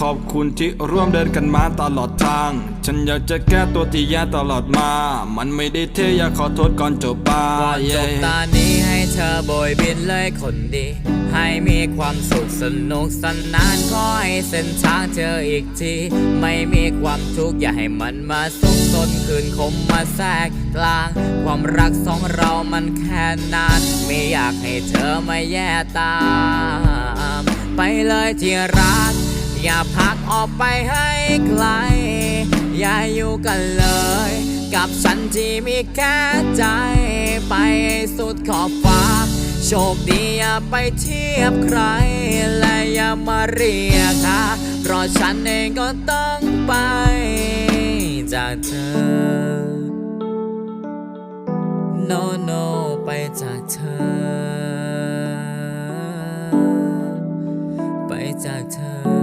ขอบคุณที่ร่วมเดินกันมาตลอดทาง ฉันอยากจะแก้ตัวที่แย่ตลอดมา มันไม่ได้เท่อยากขอโทษก่อนจบบ้าก่อนจบตานี้ให้เธอโบยบินเลยคนดี ให้มีความสุขสนุกสนานขอให้เส้นทางเธออีกที ไม่มีความทุกข์อย่าให้มันมาซุกซนคืนคมมาแทรกกลาง ความรักสองเรามันแค่นานไม่อยากให้เธอมาแย่ตาม ไปเลยที่รัก อย่าพักออกไปให้ไกล อย่าอยู่กันเลย กับฉันที่มีแค่ใจ ไปสุดขอบฟ้า โชคดีอย่าไปเทียบใคร และอย่ามาเรียกหาเพราะฉันเองก็ต้องไป จากเธอ no no ไปจากเธอ ไปจากเธอ